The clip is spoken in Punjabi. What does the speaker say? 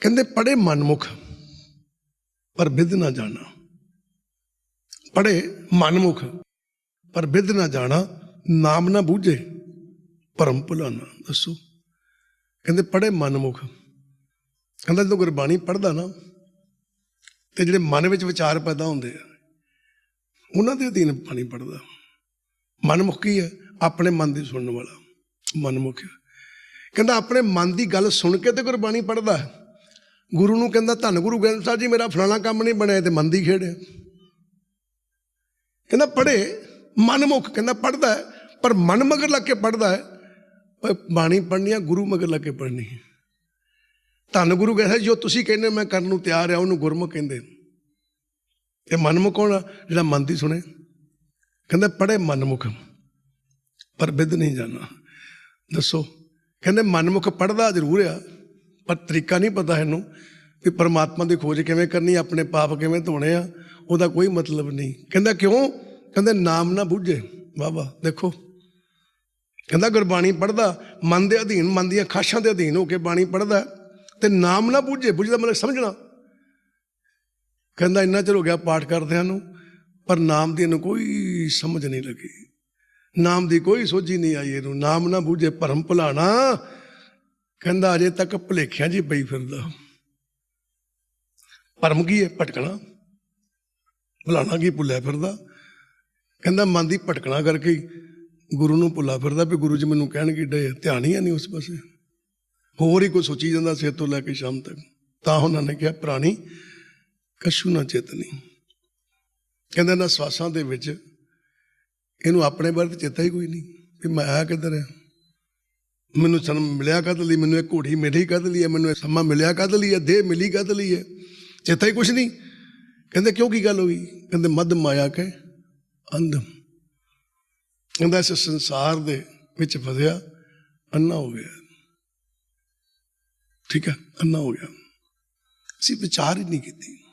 ਕਹਿੰਦੇ ਪੜੇ ਮਨਮੁਖ, ਪਰ ਵਿਦ ਨਾ ਜਾਣਾ। ਪੜੇ ਮਨਮੁਖ, ਪਰ ਵਿਦ ਨਾ ਜਾਣਾ। ਨਾਮ ਨਾ ਬੂਝੇ, ਭਰਮ ਭੁਲਾਣਾ ਦੱਸੋ। ਕਹਿੰਦੇ ਪੜੇ ਮਨਮੁਖ। ਕਹਿੰਦਾ, ਜਦੋਂ ਗੁਰਬਾਣੀ ਪੜਦਾ ਨਾ, ਤੇ ਜਿਹੜੇ ਮਨ ਵਿੱਚ ਵਿਚਾਰ ਪੈਦਾ ਹੁੰਦੇ ਆ, ਉਹਨਾਂ ਦੇ ਅਧੀਨ ਬਾਣੀ ਪੜਦਾ ਮਨਮੁਖ ਕੀ ਹੈ? ਆਪਣੇ ਮਨ ਦੀ ਸੁਣਨ ਵਾਲਾ। ਮਨਮੁਖ। ਹੈ। ਕਹਿੰਦਾ, ਆਪਣੇ ਮਨ ਦੀ ਗੱਲ ਸੁਣ ਕੇ ਤੇ ਗੁਰਬਾਣੀ ਪੜਦਾ ਗੁਰੂ ਨੂੰ ਕਹਿੰਦਾ, ਧੰਨ ਗੁਰੂ ਗ੍ਰੰਥ ਸਾਹਿਬ ਜੀ, ਮੇਰਾ ਫਲਾਣਾ ਕੰਮ ਨਹੀਂ ਬਣਿਆ ਤੇ ਮੰਦੀ ਦੀ ਕਹਿੰਦਾ ਪੜੇ ਮਨਮੁਖ ਕਹਿੰਦਾ ਪੜਦਾ ਪਰ ਮਨ ਮਗਰ ਲੱਗ ਕੇ ਪੜਦਾ ਹੈ। ਪਰ ਬਾਣੀ ਪੜਨੀ ਆ, ਗੁਰੂ ਮਗਰ ਲੱਗ ਕੇ ਪੜਨੀ ਹੈ ਧੰਨ ਗੁਰੂ ਕਹਿੰਦਾ ਜੋ ਤੁਸੀਂ ਕਹਿੰਦੇ ਮੈਂ ਕਰਨ ਨੂੰ ਤਿਆਰ ਆ, ਉਹਨੂੰ ਗੁਰਮੁਖ ਕਹਿੰਦੇ ਇਹ ਮਨਮੁਖ ਕੌਣ ਜਿਹੜਾ ਮਨ ਦੀ ਸੁਣੇ। ਕਹਿੰਦਾ ਪੜੇ ਮਨਮੁਖ ਪਰ ਬਿੱਧ ਨਹੀਂ ਜਾਣਾ। ਦੱਸੋ, ਕਹਿੰਦੇ ਮਨਮੁਖ ਪੜਦਾ ਜ਼ਰੂਰ ਆ ਪਰ ਤਰੀਕਾ ਨਹੀਂ ਪਤਾ ਇਹਨੂੰ ਵੀ ਪਰਮਾਤਮਾ ਦੀ ਖੋਜ ਕਿਵੇਂ ਕਰਨੀ, ਆਪਣੇ ਪਾਪ ਕਿਵੇਂ ਧੋਣੇ ਆ, ਉਹਦਾ ਕੋਈ ਮਤਲਬ ਨਹੀਂ। ਕਹਿੰਦਾ ਕਿਉਂ? ਕਹਿੰਦੇ ਨਾਮ ਨਾ ਬੁੱਝੇ। ਵਾਹ ਵਾਹ, ਦੇਖੋ। ਕਹਿੰਦਾ ਗੁਰਬਾਣੀ ਪੜਦਾ ਮਨ ਦੇ ਅਧੀਨ, ਮਨ ਦੀਆਂ ਖਾਸ਼ਾਂ ਦੇ ਅਧੀਨ ਹੋ ਕੇ ਬਾਣੀ ਪੜਦਾ ਤੇ ਨਾਮ ਨਾ ਬੁੱਝੇ ਬੁੱਝਦਾ ਮਤਲਬ ਸਮਝਣਾ। ਕਹਿੰਦਾ ਇੰਨਾ ਚਿਰ ਹੋ ਗਿਆ ਪਾਠ ਕਰਦਿਆਂ ਨੂੰ, ਪਰ ਨਾਮ ਦੀ ਇਹਨੂੰ ਕੋਈ ਸਮਝ ਨਹੀਂ ਲੱਗੀ। ਨਾਮ ਦੀ ਕੋਈ ਸੋਝੀ ਨਹੀਂ ਆਈ ਇਹਨੂੰ। ਨਾਮ ਨਾ ਬੂਝੇ, ਭਰਮ ਭੁਲਾਣਾ ਕਹਿੰਦਾ ਅਜੇ ਤੱਕ ਭੁਲੇਖਿਆਂ ਜੀ ਪਈ ਫਿਰਦਾ। ਭਰਮ ਕੀ ਹੈ? ਭਟਕਣਾ। ਭੁਲਾਣਾ ਕੀ ਭੁੱਲਿਆ ਫਿਰਦਾ? ਕਹਿੰਦਾ ਮਨ ਦੀ ਭਟਕਣਾ ਕਰਕੇ ਗੁਰੂ ਨੂੰ ਭੁੱਲਾ ਫਿਰਦਾ ਵੀ ਗੁਰੂ ਜੀ ਮੈਨੂੰ ਕਹਿਣਗੇ ਡੇ ਧਿਆਨ ਹੀ ਹੈ ਨਹੀਂ ਉਸ ਪਾਸੇ। ਹੋਰ ਹੀ ਕੋਈ ਸੋਚੀ ਜਾਂਦਾ ਸਿਰ ਤੋਂ ਲੈ ਕੇ ਸ਼ਾਮ ਤੱਕ। ਤਾਂ ਉਹਨਾਂ ਨੇ ਕਿਹਾ, ਪ੍ਰਾਣੀ, ਕਸ਼ੂ ਨਾ ਚੇਤਨੀ। ਕਹਿੰਦੇ ਨਾ ਸਵਾਸਾਂ ਦੇ ਵਿੱਚ ਇਹਨੂੰ ਆਪਣੇ ਬਾਰੇ ਤਾਂ ਚੇਤਾ ਹੀ ਕੋਈ ਨਹੀਂ ਵੀ ਮੈਂ ਆਇਆ ਕਿੱਧਰ ਆ? ਮੈਨੂੰ ਜਨਮ ਮਿਲਿਆ ਕਦ ਲਈ? ਮੈਨੂੰ ਇਹ ਘੋੜੀ ਮਿਲੀ ਕਦ ਲਈ ਹੈ? ਮੈਨੂੰ ਇਹ ਸਮਾਂ ਮਿਲਿਆ ਕਦ ਲਈ ਹੈ? ਦੇਹ ਮਿਲੀ ਕਦ ਲਈ ਹੈ? ਚੇਤਾ ਹੀ ਕੁਛ ਨਹੀਂ। ਕਹਿੰਦੇ, ਕਿਉਂ ਕੀ ਗੱਲ ਹੋ ਗਈ? ਕਹਿੰਦੇ ਮਦ ਮਾਇਆ ਕੇ ਅੰਧਮ ਕਹਿੰਦਾ, ਇਸ ਸੰਸਾਰ ਦੇ ਵਿੱਚ ਫਸਿਆ ਅੰਨਾ ਹੋ ਗਿਆ। ਠੀਕ ਹੈ ਅੰਨਾ ਹੋ ਗਿਆ। ਅਸੀਂ ਵਿਚਾਰ ਹੀ ਨਹੀਂ ਕੀਤੀ।